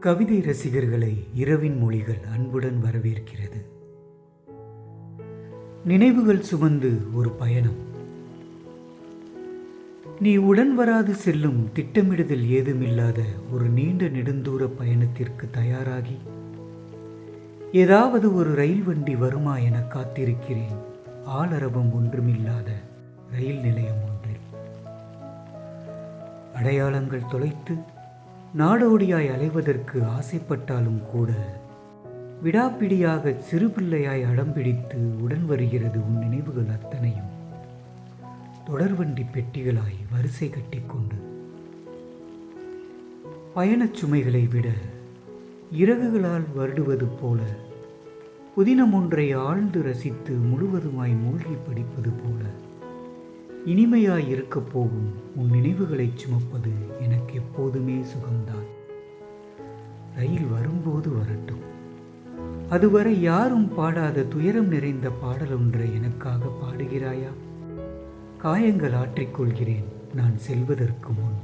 கவிதை ரசிகர்களை இரவின் மொழிகள் அன்புடன் வரவேற்கிறது. நினைவுகள் சுமந்து ஒரு பயணம். நீ உடன் வராது செல்லும் திட்டமிடுதல் ஏதுமில்லாத ஒரு நீண்ட நெடுந்தூர பயணத்திற்கு தயாராகி ஏதாவது ஒரு ரயில் வண்டி வருமா என காத்திருக்கிறேன். ஆளரவம் ஒன்றுமில்லாத ரயில் நிலையம் ஒன்றில். அடையாளங்கள் தொலைத்து நாடோடியாய் அலைவதற்கு ஆசைப்பட்டாலும் கூட விடாப்பிடியாக சிறுபிள்ளையாய் அடம்பிடித்து உடன் வருகிறது உன் நினைவுகள் அத்தனையும். தொடர்வண்டி பெட்டிகளாய் வரிசை கட்டிக்கொண்டு பயணச் சுமைகளை விட இறகுகளால் வருடுவது போல புதினம் ஒன்றை ஆழ்ந்து ரசித்து முழுவதுமாய் மூழ்கி படிப்பது போல இனிமையாய் இருக்கப் போகும் உன் நினைவுகளைச் சுமப்பது என எப்போதுமே சுகம்தான். ரயில் வரும்போது வரட்டும். அதுவரை யாரும் பாடாத துயரம் நிறைந்த பாடல் ஒன்றை எனக்காக பாடுகிறாயா? காயங்கள் ஆற்றிக்கொள்கிறேன் நான் செல்வதற்கு முன்.